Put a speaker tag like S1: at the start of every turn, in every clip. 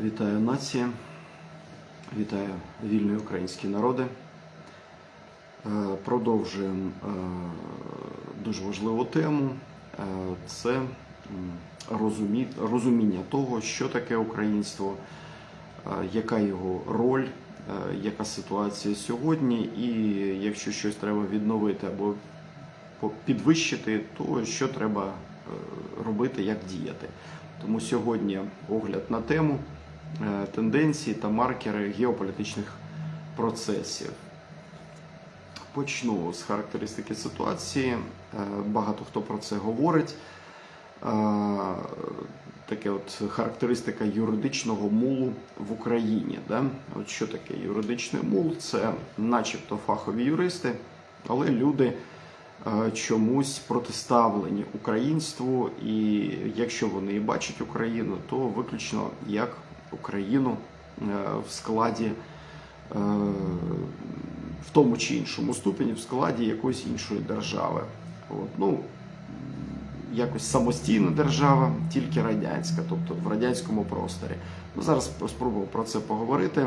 S1: Вітаю нація, вітаю вільні українські народи. Е, Продовжуємо е, дуже важливу тему. Е, Це розумі- розуміння того, що таке українство, яка його роль, яка ситуація сьогодні, і якщо щось треба відновити або підвищити, то що треба робити, як діяти. Тому сьогодні огляд на тему тенденції та маркери геополітичних процесів. Почну з характеристики ситуації. Е, Багато хто про це говорить. Е, Таке от характеристика юридичного мулу в Україні. Да? От що таке юридичний мул? Це начебто фахові юристи, але люди е, чомусь протиставлені українству, і якщо вони бачать Україну, то виключно як Україну е, в складі, е, в тому чи іншому ступені, в складі якоїсь іншої держави. От, ну, якось самостійна держава, тільки радянська, тобто в радянському просторі. Ну, зараз спробую про це поговорити.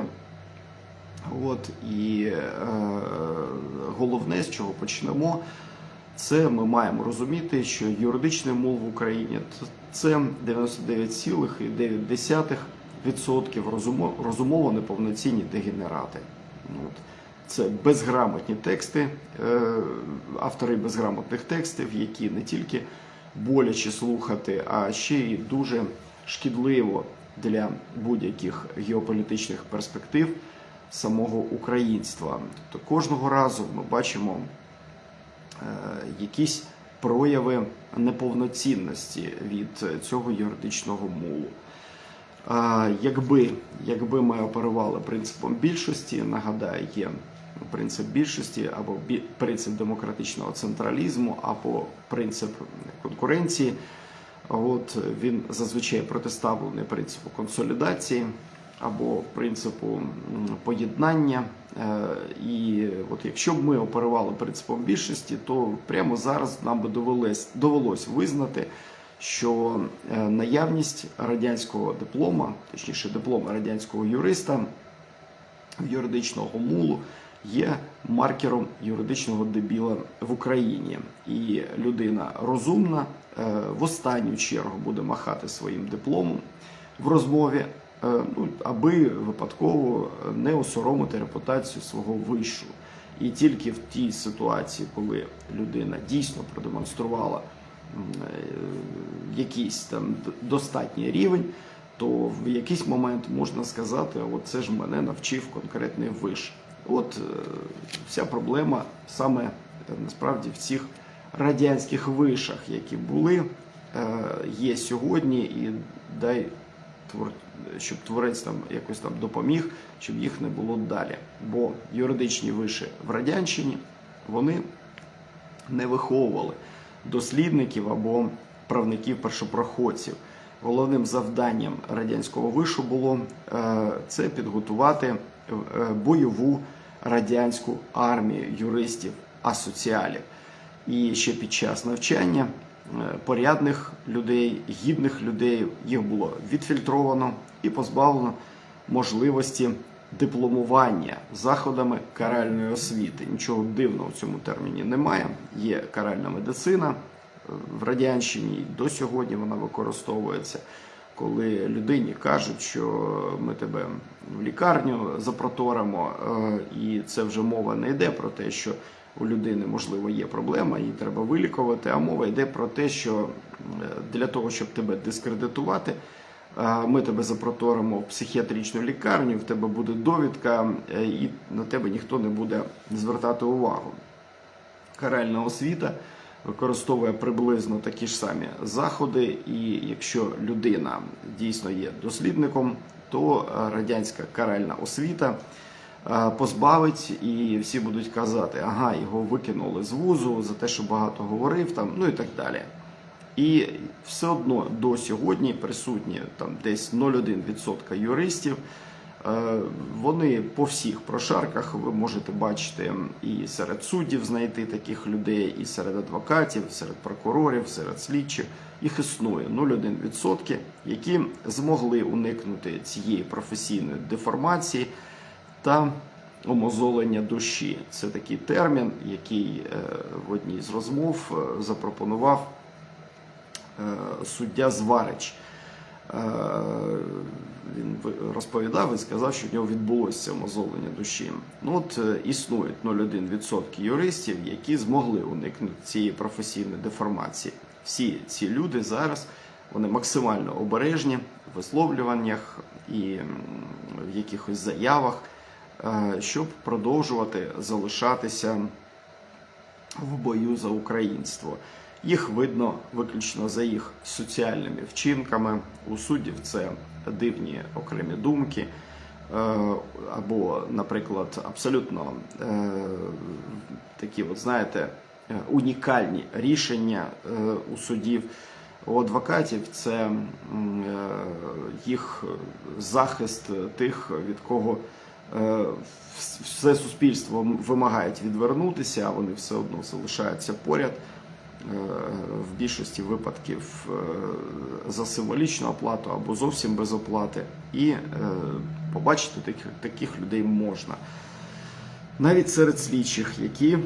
S1: От, і е, головне, з чого почнемо, це ми маємо розуміти, що юридичний мов в Україні це 99,9% розумо- розумово неповноцінні дегенерати. От. Це безграмотні тексти, е, автори безграмотних текстів, які не тільки боляче слухати, а ще й дуже шкідливо для будь-яких геополітичних перспектив самого українства. Тобто кожного разу ми бачимо е, якісь прояви неповноцінності від цього юридичного мулу. Якби, якби ми оперували принципом більшості, нагадаю, є принцип більшості або принцип демократичного централізму, або принцип конкуренції. От він зазвичай протиставлений принципу консолідації або принципу поєднання. Е, І от якщо б ми оперували принципом більшості, то прямо зараз нам би довелось, довелось визнати, що е, наявність радянського диплома, точніше диплома радянського юриста юридичного мулу є маркером юридичного дебіла в Україні. І людина розумна е, в останню чергу буде махати своїм дипломом в розмові, е, ну, аби випадково не осоромити репутацію свого вишу. І тільки в тій ситуації, коли людина дійсно продемонструвала якийсь там достатній рівень, то в якийсь момент можна сказати, от це ж мене навчив конкретний виш. От е, вся проблема саме е, насправді в цих радянських вишах, які були, е, є сьогодні, і дай щоб творець там якось там допоміг, щоб їх не було далі. Бо юридичні виші в радянщині вони не виховували дослідників або правників першопроходців. Головним завданням радянського вишу було е, це підготувати е, бойову радянську армію юристів асоціалів. І ще під час навчання е, порядних людей, гідних людей їх було відфільтровано і позбавлено можливості дипломування заходами каральної освіти. Нічого дивного в цьому терміні немає. Є каральна медицина е, в радянщині до сьогодні вона використовується. Коли людині кажуть, що ми тебе в лікарню запроторимо, е, і це вже мова не йде про те, що у людини можливо є проблема, її треба вилікувати. А мова йде про те, що е, для того, щоб тебе дискредитувати, ми тебе запроторимо в психіатричну лікарню, в тебе буде довідка, е, і на тебе ніхто не буде звертати увагу. Каральна освіта використовує приблизно такі ж самі заходи, і якщо людина дійсно є дослідником, то е, радянська каральна освіта е, позбавить, і всі будуть казати, ага, його викинули з вузу за те, що багато говорив, там, ну і так далі. І все одно до сьогодні присутні там десь 0,1% юристів, Е, Вони по всіх прошарках ви можете бачити і серед суддів знайти таких людей, і серед адвокатів, серед прокурорів, серед слідчих. Їх існує 0,1%, які змогли уникнути цієї професійної деформації та омозолення душі. Це такий термін, який е, в одній з розмов е, запропонував суддя Зварич. Е, Він розповідав і сказав, що в нього відбулося омозолення душі. Ну от е, існують 0,1% юристів, які змогли уникнути цієї професійної деформації. Всі ці люди зараз вони максимально обережні в висловлюваннях і в якихось заявах, е, щоб продовжувати залишатися в бою за українство. Їх видно виключно за їх соціальними вчинками. У суддів це дивні окремі думки, е, або, наприклад, абсолютно е, такі, от знаєте, унікальні рішення е, у судів. У адвокатів це їх захист тих, від кого все суспільство вимагають відвернутися, а вони все одно залишаються поряд. Е, В більшості випадків е, за символічну оплату або зовсім без оплати. І е, побачити таких, людей можна. Навіть серед слідчих, які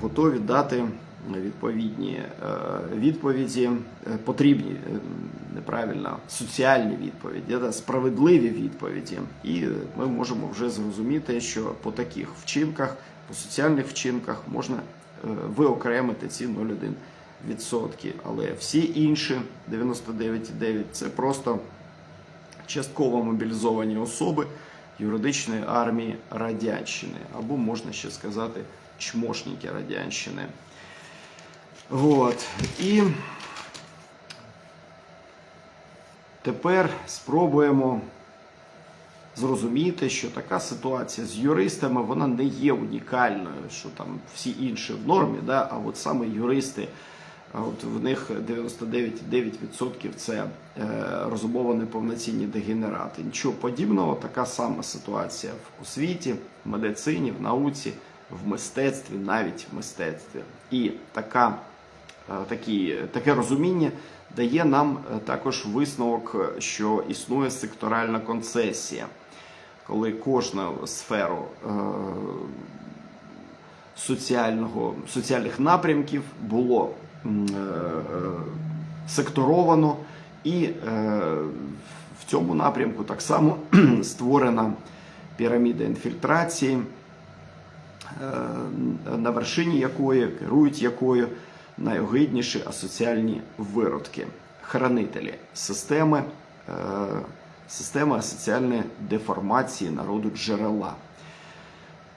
S1: готові дати відповідні відповіді, потрібні, неправильно, соціальні відповіді, справедливі відповіді. І ми можемо вже зрозуміти, що по таких вчинках, по соціальних вчинках можна виокремити ці 0,1%. Але всі інші 99,9% це просто частково мобілізовані особи юридичної армії Радянщини, або можна ще сказати чмошники Радянщини. От. І тепер спробуємо зрозуміти, що така ситуація з юристами вона не є унікальною, що там всі інші в нормі, да? а от саме юристи, от в них 99,9% це е, розумовані повноцінні дегенерати. Нічого подібного, така сама ситуація в освіті, в медицині, в науці, в мистецтві, навіть в мистецтві. І така Е, такі, таке розуміння дає нам е, також висновок, що існує секторальна концесія, коли кожну сферу е, соціального, соціальних напрямків було е, е, секторовано, і в цьому напрямку так само створена піраміда інфільтрації, на вершині якої керують якою найогидніші асоціальні виродки, хранителі системи, системи асоціальної деформації народу джерела.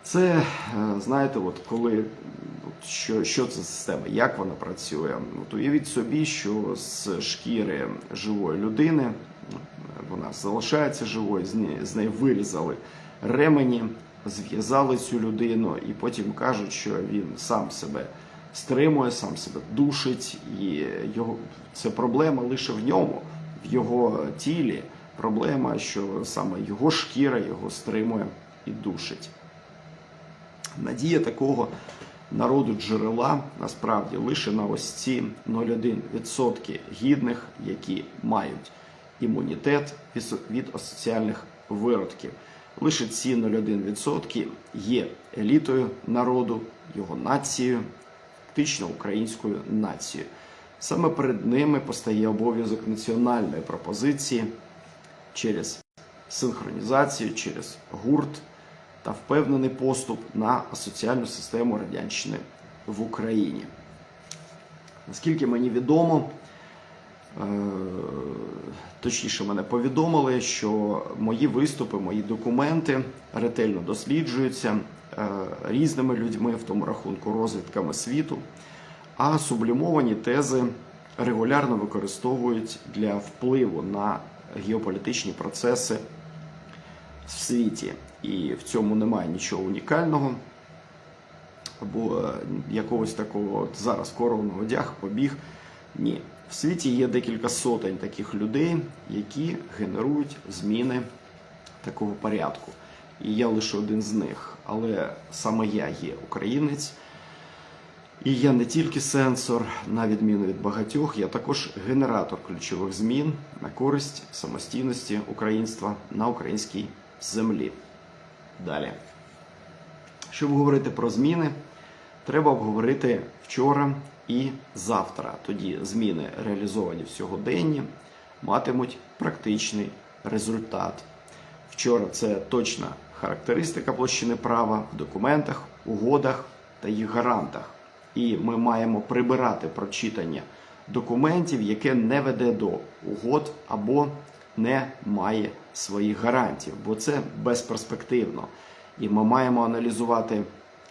S1: Це, е, знаєте, от коли що, що це система, як вона працює? От уявіть собі, що з шкіри живої людини вона залишається живою, з неї вирізали ремені, зв'язали цю людину і потім кажуть, що він сам себе стримує, сам себе душить, і його це проблема лише в ньому, в його тілі. Проблема, що саме його шкіра його стримує і душить. Надія такого народу джерела насправді лише на ось ці 0,1% гідних, які мають імунітет від- асоціальних виродків. Лише ці 0,1% є елітою народу, його нацією, фактично українською нацією. Саме перед ними постає обов'язок національної пропозиції через синхронізацію, через гурт та впевнений поступ на соціальну систему радянщини в Україні. Наскільки мені відомо, е, точніше мене повідомили, що мої виступи, мої документи ретельно досліджуються е, різними людьми, в тому рахунку розвідками світу, а сублімовані тези регулярно використовують для впливу на геополітичні процеси в світі. І в цьому немає нічого унікального або е, якогось такого от зараз коронного одяг побіг. Ні. В світі є декілька сотень таких людей, які генерують зміни такого порядку. І я лише один з них. Але саме я є українець. І я не тільки сенсор, на відміну від багатьох, я також генератор ключових змін на користь самостійності українства на українській землі. Далі. Щоб говорити про зміни, треба обговорити вчора і завтра. Тоді зміни, реалізовані в сьогоденні, матимуть практичний результат. Вчора це точна характеристика площини права в документах, угодах та їх гарантах. І ми маємо прибирати прочитання документів, яке не веде до угод або не має своїх гарантій, бо це безперспективно. І ми маємо аналізувати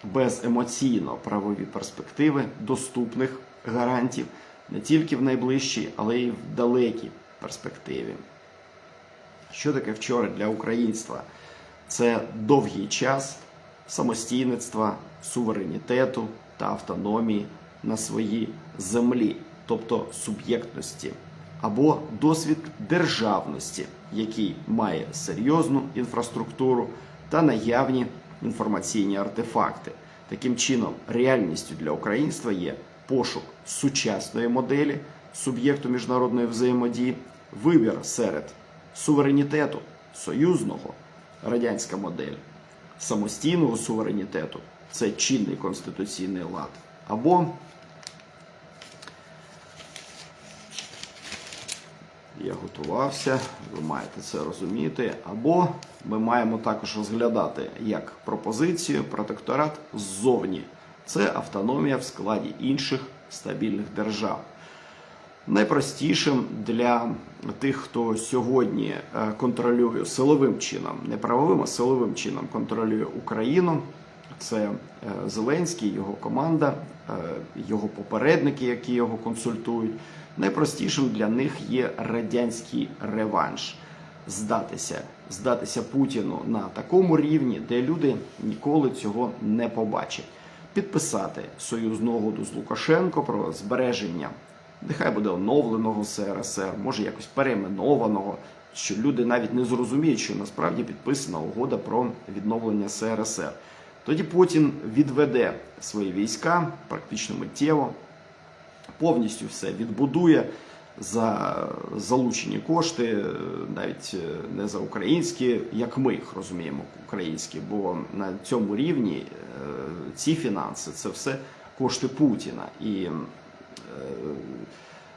S1: беземоційно правові перспективи доступних гарантів не тільки в найближчій, але й в далекій перспективі. Що таке вчора для українства? Це довгий час самостійництва, суверенітету та автономії на своїй землі, тобто суб'єктності, або досвід державності, який має серйозну інфраструктуру та наявні інформаційні артефакти. Таким чином, реальністю для українства є пошук сучасної моделі суб'єкту міжнародної взаємодії, вибір серед суверенітету союзного радянська модель, самостійного суверенітету це чинний конституційний лад, або я готувався, ви маєте це розуміти. Або ми маємо також розглядати як пропозицію протекторат ззовні. Це автономія в складі інших стабільних держав. Найпростішим для тих, хто сьогодні е, контролює силовим чином, не правовим, а силовим чином контролює Україну. Це е, Зеленський, його команда, е, його попередники, які його консультують. Найпростішим для них є радянський реванш. Здатися, здатися Путіну на такому рівні, де люди ніколи цього не побачать. Підписати союзну угоду з Лукашенко про збереження, нехай буде оновленого СРСР, може якось перейменованого, що люди навіть не зрозуміють, що насправді підписана угода про відновлення СРСР. Тоді Путін відведе свої війська практично миттєво, повністю все відбудує за залучені кошти, навіть не за українські, як ми їх розуміємо, українські, бо на цьому рівні е, ці фінанси це все кошти Путіна. І е,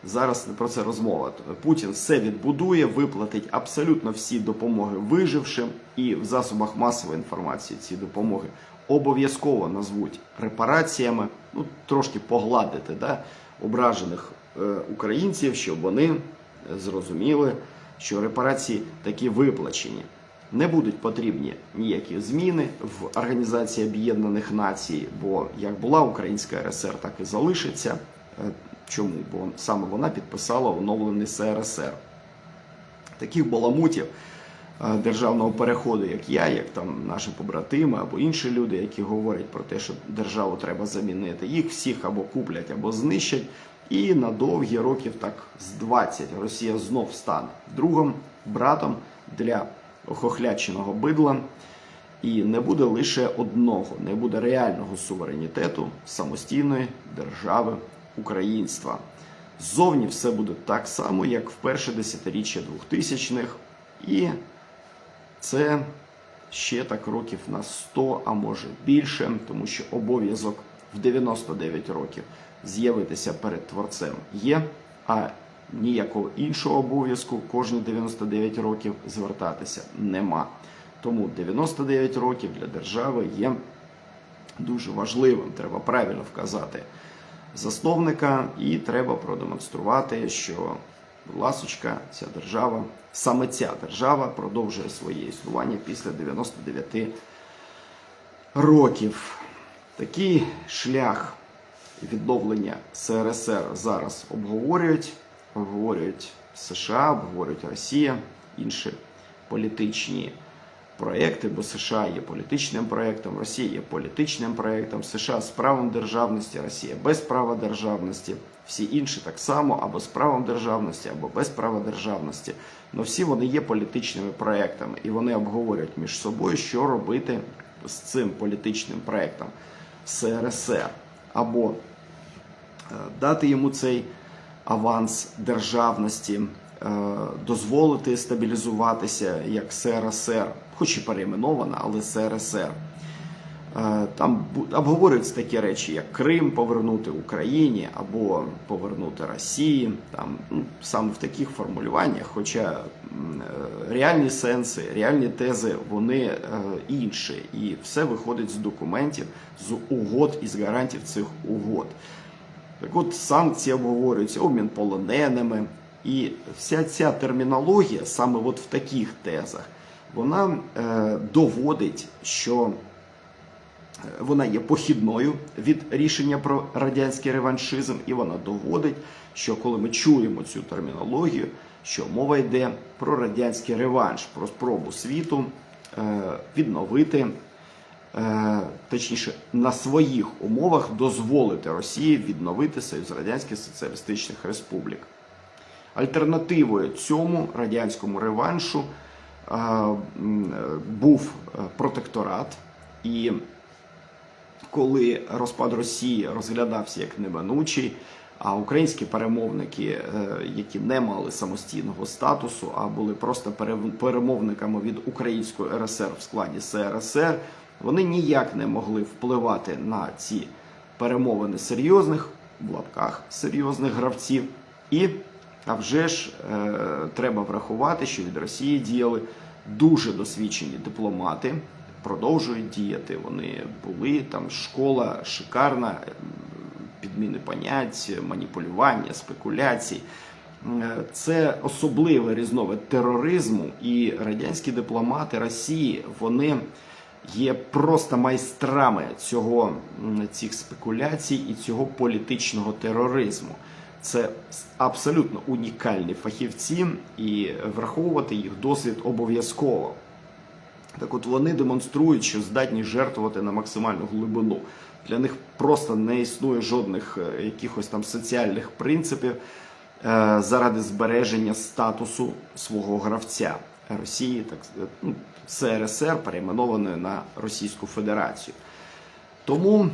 S1: зараз про це розмова. Путін все відбудує, виплатить абсолютно всі допомоги вижившим, і в засобах масової інформації ці допомоги обов'язково назвуть репараціями, ну трошки погладити да, ображених е, українців, щоб вони зрозуміли, що репарації такі виплачені. Не будуть потрібні ніякі зміни в Організації Об'єднаних Націй, бо як була Українська РСР, так і залишиться. Е, Чому? Бо саме вона підписала оновлений СРСР. Таких баламутів е, державного переходу, як я, як там наші побратими або інші люди, які говорять про те, що державу треба замінити, їх всіх або куплять, або знищать. І на довгі років, так з 20, Росія знов стане другим братом для охохляченого бидла. І не буде лише одного, не буде реального суверенітету самостійної держави українства. Ззовні все буде так само, як в перше десятиріччя 2000-х. І це ще так років на 100, а може більше, тому що обов'язок в 99 років з'явитися перед творцем є, а ніякого іншого обов'язку кожні 99 років звертатися нема. Тому 99 років для держави є дуже важливим. Треба правильно вказати засновника, і треба продемонструвати, що, ласочка, ця держава, саме ця держава продовжує своє існування після 99 років. Такий шлях відновлення СРСР зараз обговорюють. Обговорюють США, обговорюють Росія, інші політичні проекти, бо США є політичним проектом, Росія є політичним проектом, США з правом державності, Росія без права державності, всі інші так само або з правом державності, або без права державності. Но всі вони є політичними проектами, і вони обговорюють між собою, що робити з цим політичним проектом. СРСР, або е, дати йому цей аванс державності, дозволити стабілізуватися як СРСР, хоч і перейменована, але СРСР. Е, Там обговорюються такі речі, як Крим повернути Україні або повернути Росії. Там ну, саме в таких формулюваннях, хоча е, реальні сенси, реальні тези, вони е, інші, і все виходить з документів, з угод і з гарантів цих угод. Так от санкції обговорюються, обмін полоненими. І вся ця термінологія, саме от в таких тезах, вона е, доводить, що е, вона є похідною від рішення про радянський реваншизм, і вона доводить, що коли ми чуємо цю термінологію, що мова йде про радянський реванш, про спробу світу е, відновити е, точніше, на своїх умовах дозволити Росії відновити Союз Радянських Соціалістичних Республік. Альтернативою цьому радянському реваншу е, е, був е, протекторат, і коли розпад Росії розглядався як неминучий, а українські перемовники, які не мали самостійного статусу, а були просто пере- перемовниками від української РСР в складі СРСР, вони ніяк не могли впливати на ці перемовини серйозних в лапках серйозних гравців. І а вже ж е, треба врахувати, що від Росії діяли дуже досвідчені дипломати, продовжують діяти. Вони були там школа шикарна, підміни понять, маніпулювання, спекуляцій. Е, Це особливий різновид тероризму, і радянські дипломати Росії вони є просто майстрами цього цих спекуляцій і цього політичного тероризму. Це абсолютно унікальні фахівці, і враховувати їх досвід обов'язково. Так от вони демонструють, що здатні жертвувати на максимальну глибину. Для них просто не існує жодних е, якихось там соціальних принципів е, заради збереження статусу свого гравця Росії, так е, ну, СРСР, перейменованої на Російську Федерацію. Тому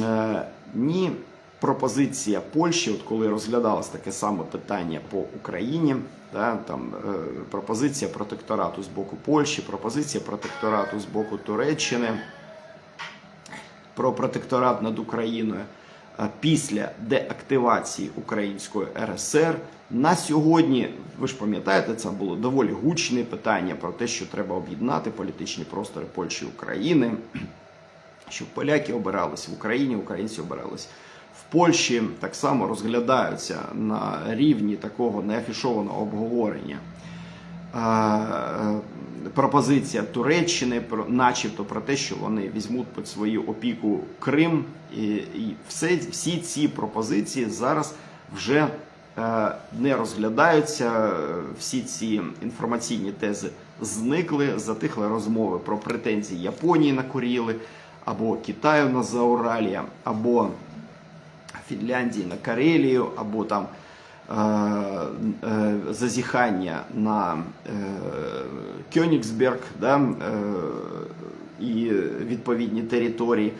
S1: е, ні пропозиція Польщі, от коли розглядалось таке саме питання по Україні, да, там е, пропозиція протекторату з боку Польщі, пропозиція протекторату з боку Туреччини про протекторат над Україною е, після деактивації Української РСР. На сьогодні, ви ж пам'ятаєте, це було доволі гучне питання про те, що треба об'єднати політичні простори Польщі і України, щоб поляки обирались в Україні, українці обирались в Польщі. Так само розглядаються на рівні такого неафішованого обговорення. Е, Пропозиція Туреччини начебто, про те, що вони візьмуть під свою опіку Крим, і, і все, всі ці пропозиції зараз вже е, не розглядаються. е, Всі ці інформаційні тези зникли, затихли розмови про претензії Японії на Куріли, або Китаю на Зауралія, або Фінляндії на Карелію, або там е, е, зазіхання на е, Кьонігсберг да, і відповідні території.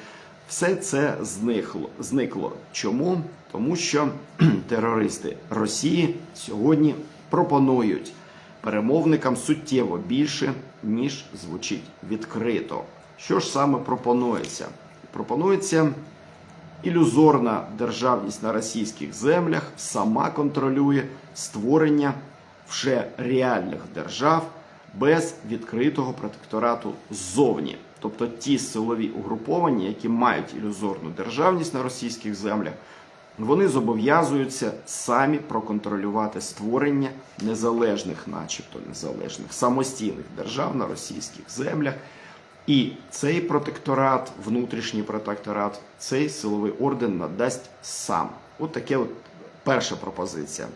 S1: Все це зникло. зникло. Чому? Тому що терористи Росії сьогодні пропонують перемовникам суттєво більше, ніж звучить відкрито. Що ж саме пропонується? Пропонується ілюзорна державність на російських землях сама контролює створення вже реальних держав без відкритого протекторату ззовні. Тобто ті силові угруповання, які мають ілюзорну державність на російських землях, вони зобов'язуються самі проконтролювати створення незалежних, начебто незалежних самостійних держав на російських землях. І цей протекторат, внутрішній протекторат, цей силовий орден надасть сам. От таке от перша пропозиція.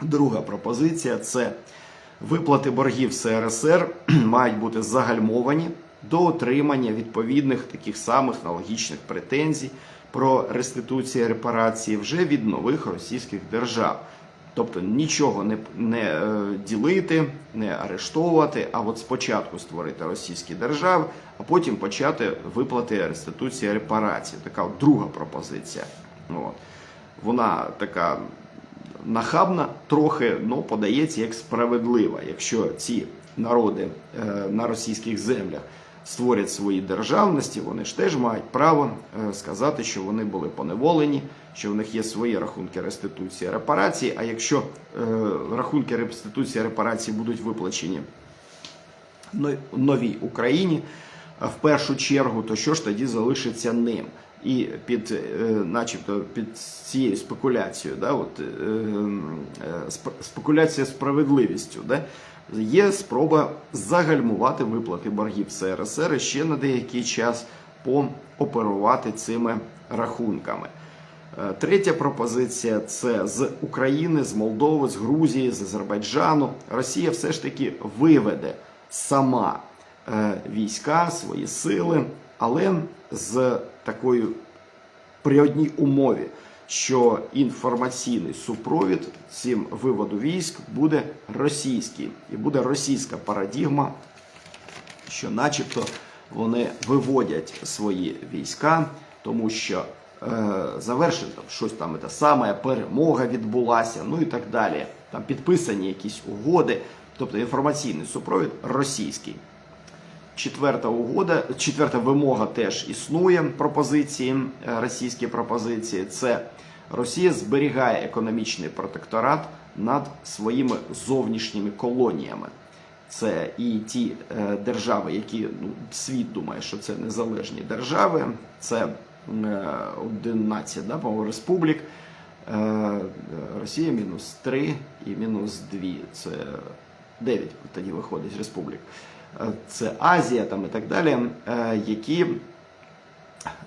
S1: Друга пропозиція це Виплати боргів СРСР мають бути загальмовані до отримання відповідних таких самих аналогічних претензій про реституцію репарації вже від нових російських держав. Тобто нічого не, не е, ділити, не арештовувати, а от спочатку створити російські держави, а потім почати виплати реституції репарації. Така от друга пропозиція. От. Вона така нахабна трохи, ну подається як справедлива. Якщо ці народи е, на російських землях створять свої державності, вони ж теж мають право е, сказати, що вони були поневолені, що в них є свої рахунки реституції репарації. А якщо е, рахунки реституції репарації будуть виплачені новій Україні е, в першу чергу, то що ж тоді залишиться ним? І під, начебто, під цією спекуляцією, да, от, спекуляція справедливістю, да, є спроба загальмувати виплати боргів СРСР ще на деякий час пооперувати цими рахунками. Е, Третя пропозиція це з України, з Молдови, з Грузії, з Азербайджану. Росія все ж таки виведе сама е, війська, свої сили, але з такою при одній умові, що інформаційний супровід цим виводу військ буде російський, і буде російська парадігма, що, начебто, вони виводять свої війська, тому що е, завершено там щось там те саме, перемога відбулася, ну і так далі. Там підписані якісь угоди, тобто інформаційний супровід російський. Четверта угода, четверта вимога теж існує пропозиції, е, російські пропозиції. Це Росія зберігає економічний протекторат над своїми зовнішніми колоніями. Це і ті е, держави, які ну, світ думає, що це незалежні держави. Це е, 11 да, по-моєму, республік. Е, Росія мінус 3 і мінус 2. Це 9 тоді виходить республік. Е, Це Азія там і так далі, е, які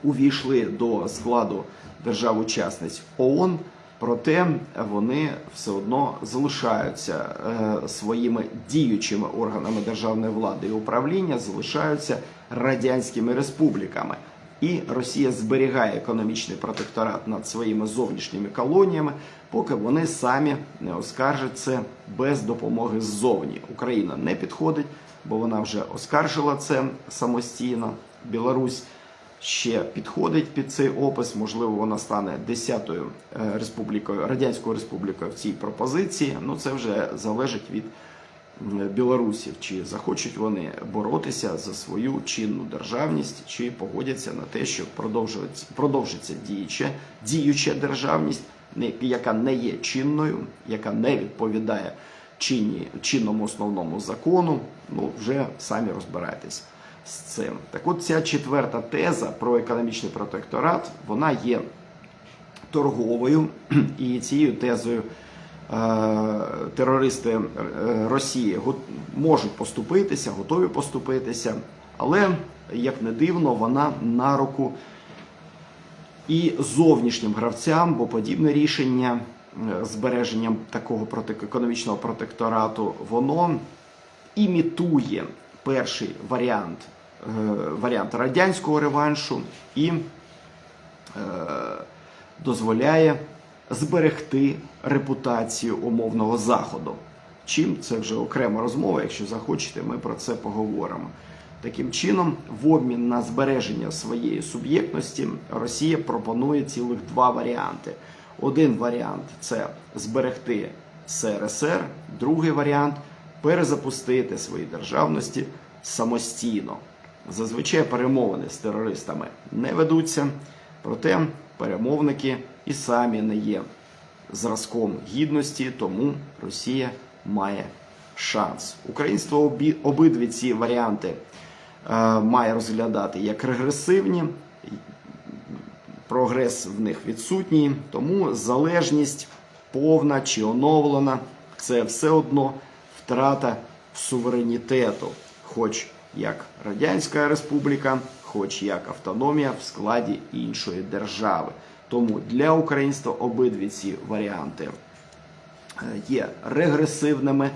S1: увійшли до складу держав-учасниць ООН, проте вони все одно залишаються е, своїми діючими органами державної влади і управління, залишаються радянськими республіками. І Росія зберігає економічний протекторат над своїми зовнішніми колоніями, поки вони самі не оскаржать це без допомоги ззовні. Україна не підходить, бо вона вже оскаржила це самостійно. Білорусь ще підходить під цей опис. Можливо, вона стане 10-ю е, республікою, радянською республікою в цій пропозиції. Ну це вже залежить від білорусів, чи захочуть вони боротися за свою чинну державність, чи погодяться на те, що продовжиться діюча, діюча державність, яка не є чинною, яка не відповідає чинні, чинному основному закону. Ну вже самі розбирайтесь з цим. Так от ця четверта теза про економічний протекторат, вона є торговою, і цією тезою терористи е, Росії можуть поступитися, готові поступитися, але, як не дивно, вона на руку і зовнішнім гравцям, бо подібне рішення е, збереженням такого економічного протекторату, воно імітує перший варіант, е, варіант радянського реваншу і дозволяє зберегти репутацію умовного заходу. Чим це вже окрема розмова. Якщо захочете, ми про це поговоримо. Таким чином, в обмін на збереження своєї суб'єктності Росія пропонує цілих два варіанти. Один варіант це зберегти СРСР, другий варіант перезапустити свої державності самостійно. Зазвичай перемовини з терористами не ведуться, проте перемовники і самі не є зразком гідності, тому Росія має шанс. Українство обидві ці варіанти е, має розглядати як регресивні, прогрес в них відсутній, тому залежність повна чи оновлена це все одно втрата суверенітету, хоч як Радянська Республіка, хоч як автономія в складі іншої держави. Тому для українства обидві ці варіанти е, є регресивними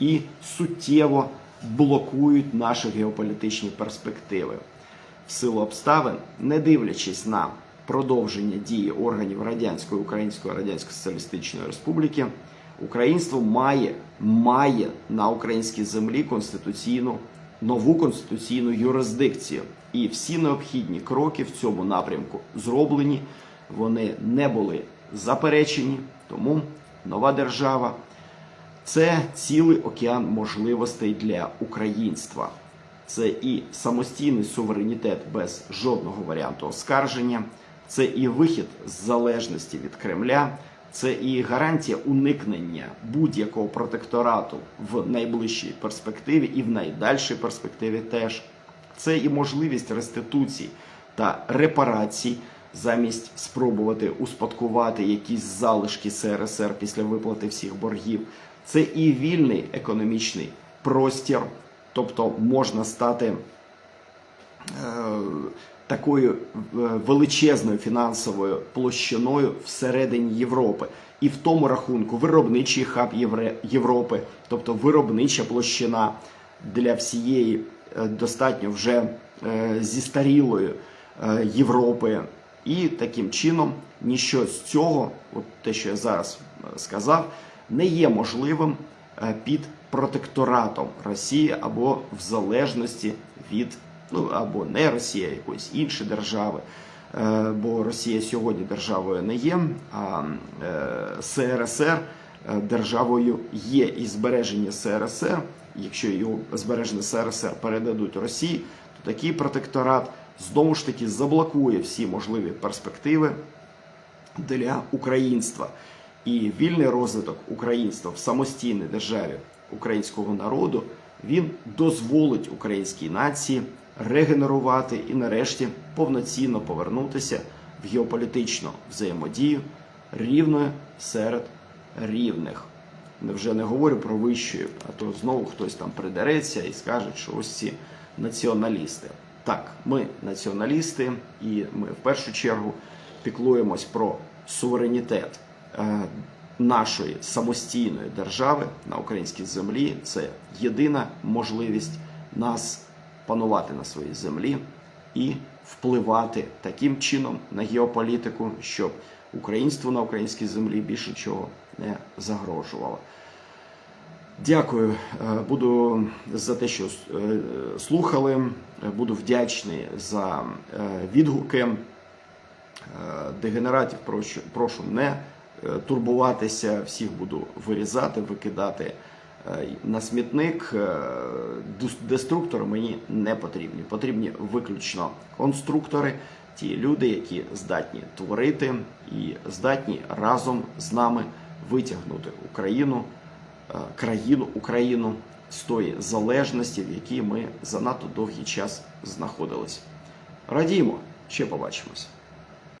S1: і суттєво блокують наші геополітичні перспективи. В силу обставин, не дивлячись на продовження дії органів Радянської Української Радянської Соціалістичної Республіки, українство має, має на українській землі конституційну нову конституційну юрисдикцію. І всі необхідні кроки в цьому напрямку зроблені. Вони не були заперечені, тому нова держава це цілий океан можливостей для українства. Це і самостійний суверенітет без жодного варіанту оскарження, це і вихід з залежності від Кремля, це і гарантія уникнення будь-якого протекторату в найближчій перспективі і в найдальшій перспективі теж. Це і можливість реституції та репарацій замість спробувати успадкувати якісь залишки СРСР після виплати всіх боргів. Це і вільний економічний простір, тобто можна стати е, такою е, величезною фінансовою площиною всередині Європи, і в тому рахунку виробничий хаб Європи, тобто виробнича площина для всієї е, достатньо вже е, зістарілої Європи. І таким чином ніщо з цього, от те, що я зараз е, сказав, не є можливим е, під протекторатом Росії або в залежності від ну або не Росія, якоїсь іншої держави. Е, Бо Росія сьогодні державою не є, а СРСР державою є. І збереження СРСР, якщо його збереження СРСР передадуть Росії, то такий протекторат знову ж таки заблокує всі можливі перспективи для українства. І вільний розвиток українства в самостійній державі українського народу він дозволить українській нації регенерувати і нарешті повноцінно повернутися в геополітичну взаємодію рівною серед рівних. Вже не говорю про вищою, а то знову хтось там придереться і скаже, що ось ці націоналісти. Так, ми націоналісти, і ми в першу чергу піклуємось про суверенітет е, нашої самостійної держави на українській землі. Це єдина можливість нас панувати на своїй землі і впливати таким чином на геополітику, щоб українству на українській землі більше чого не загрожувало. Дякую. Е, Буду за те, що е, слухали. Е, Буду вдячний за відгуки. Дегенератів прошу, не турбуватися. Всіх буду вирізати, викидати на смітник. Деструктори мені не потрібні. Потрібні виключно конструктори, ті люди, які здатні творити і здатні разом з нами витягнути Україну країну Україну з тої залежності, в якій ми занадто довгий час знаходились. Радіємо, ще побачимось.